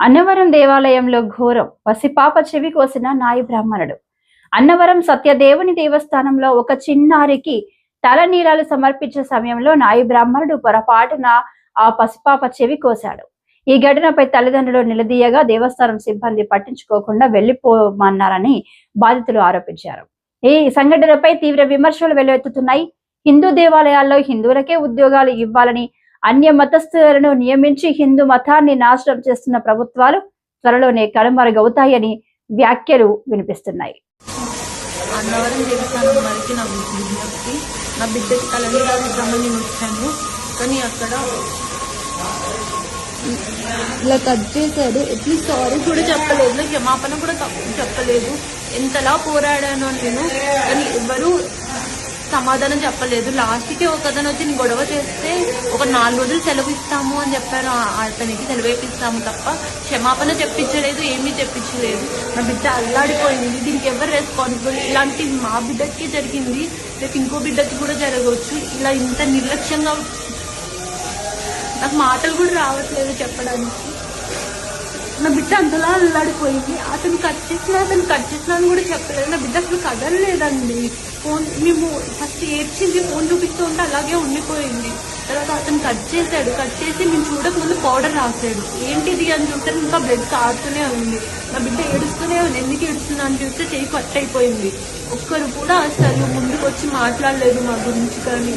అన్నవరం దేవాలయంలో ఘోరం. పసిపాప చెవి కోసిన నాయి బ్రాహ్మణుడు. అన్నవరం సత్యదేవుని దేవస్థానంలో ఒక చిన్నారికి తల నీరాలు సమర్పించే సమయంలో నాయి బ్రాహ్మణుడు పొరపాటున ఆ పసిపాప చెవి కోశాడు. ఈ ఘటనపై తల్లిదండ్రులు నిలదీయగా దేవస్థానం సిబ్బంది పట్టించుకోకుండా వెళ్ళిపోమన్నారని బాధితులు ఆరోపించారు. ఈ సంఘటనపై తీవ్ర విమర్శలు వెల్లువెత్తుతున్నాయి హిందూ దేవాలయాల్లో హిందువులకే ఉద్యోగాలు ఇవ్వాలని అన్య మతస్థులను నియమించి హిందూ మతాన్ని నాశనం చేస్తున్న ప్రభుత్వాలు త్వరలోనే కనుమరుగవుతాయని వ్యాఖ్యలు వినిపిస్తున్నాయి. అన్నవరం దేవస్థానం వారికి నా విజ్ఞప్తి. నా బిడ్డకి వచ్చాను కానీ అక్కడ ఇలా కట్ చేశాడు. అట్లీస్ట్ సారీ కూడా చెప్పలేదు. నాకు క్షమాపణ కూడా చెప్పలేదు. ఎంతలా పోరాడానో నేను. కానీ ఎవరు సమాధానం చెప్పలేదు. లాస్ట్కి ఒక అతను వచ్చి నేను గొడవ చేస్తే ఒక నాలుగు రోజులు సెలవు ఇస్తాము అని చెప్పారు. ఆ- అతనికి సెలవు ఇప్పిస్తాము తప్ప క్షమాపణ చెప్పించలేదు ఏమీ చెప్పించలేదు. నా బిడ్డ అల్లాడిపోయింది. దీనికి ఎవరు రెస్పాన్సిబుల్ ఇలాంటి మా బిడ్డకి జరిగింది. రేపు ఇంకో బిడ్డకి కూడా జరగవచ్చు. ఇలా ఇంత నిర్లక్ష్యంగా నాకు మాటలు కూడా రావట్లేదు చెప్పడానికి. నా బిడ్డ అంతలా అల్లాడిపోయింది. అతను కట్ చేసిన అతను కట్ చేసినా అని కూడా చెప్పలేదు. నా బిడ్డ అసలు కదలలేదండి. ఫోన్ మేము ఫస్ట్ ఏడ్చింది ఫోన్ చూపిస్తూ ఉంటే అలాగే ఉండిపోయింది. తర్వాత అతను కట్ చేశాడు. కట్ చేసి మేము చూడకముందు పౌడర్ రాశాడు. ఏంటిది అని చూస్తే ఇంకా బ్లడ్ కారుతూనే ఉంది. నా బిడ్డ ఏడుస్తూనే ఉంది. ఎందుకు ఏడుస్తున్నా అని చూస్తే చెయ్యి కట్ అయిపోయింది. ఒక్కరు కూడా అసలు ముందుకు వచ్చి మాట్లాడలేదు మా గురించి కానీ.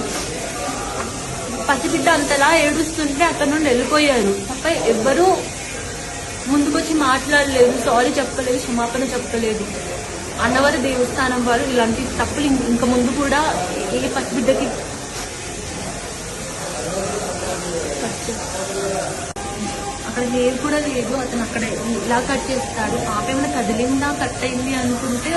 పసిబిడ్డ అంతలా ఏడుస్తుంటే అక్కడ నుండి వెళ్ళిపోయారు. తప్ప ఎవ్వరూ మాట్లాడలేదు సారీ చెప్పలేదు క్షమాపణ చెప్పలేదు. అన్నవర దేవస్థానం వారు ఇలాంటి తప్పులు ఇంక ముందు కూడా ఏ పసిబిడ్డకి అక్కడ హెయిర్ కూడా లేదు అతను అక్కడ ఇలా కట్ చేస్తాడు. పాప ఏమైనా కదిలిందా కట్ అయింది అనుకుంటే